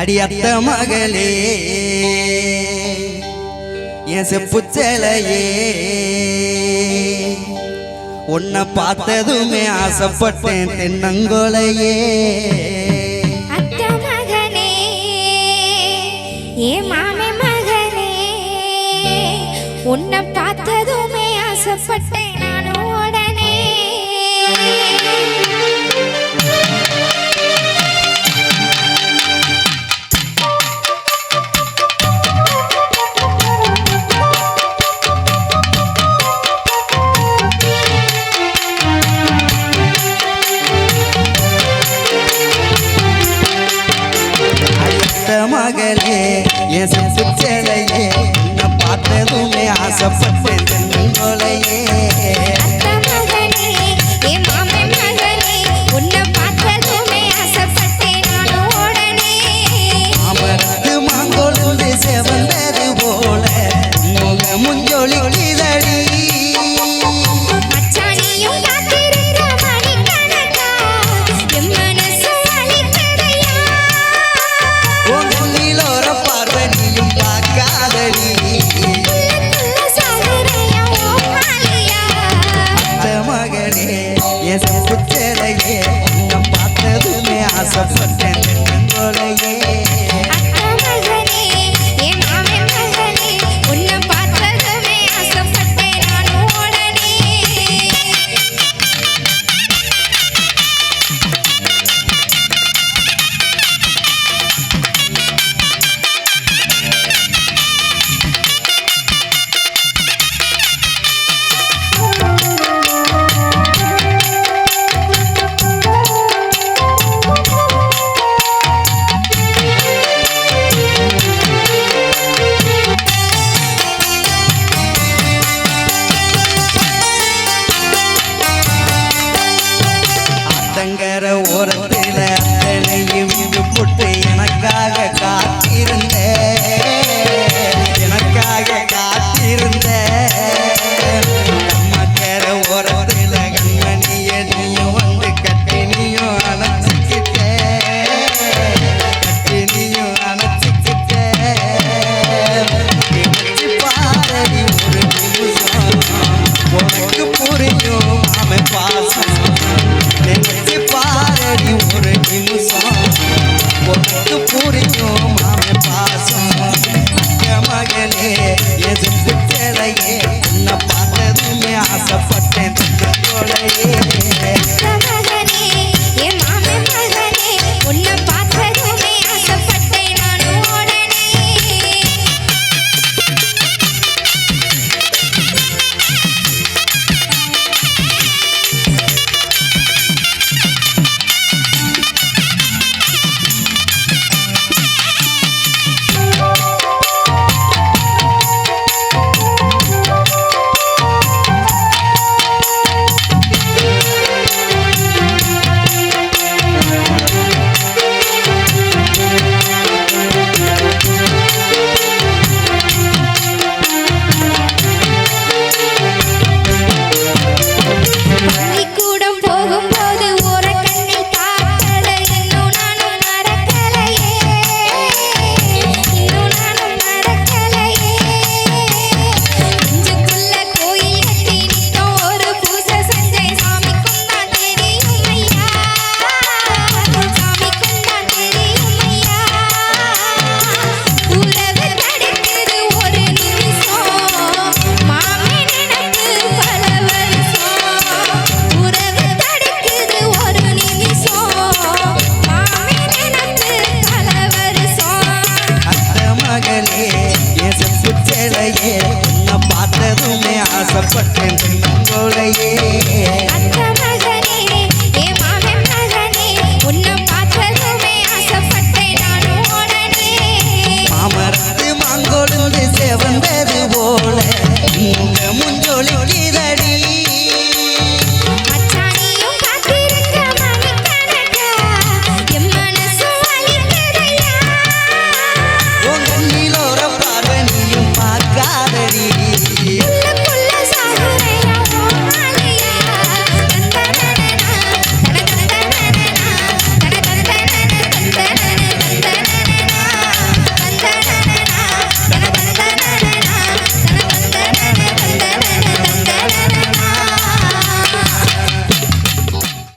அடியத்த மகளே என் செப்புச்சலையே உன்னை பார்த்ததுமே ஆசைப்பட்டேன் தென்னங்கோலையே. அத்த மகனே ஏ மாமே மகனே உன்னை பார்த்ததுமே ஆசைப்பட்டேன் நானும் உடனே. ஆசைப்பட்டேன் கொலையே கடங்கர ஓரத்தில் அத்தனையும் புட்டு எனக்காக காத்திருந்த எனக்காக காத்திருந்த the front ஆசைப்பட்டேன் பெண்கொலையே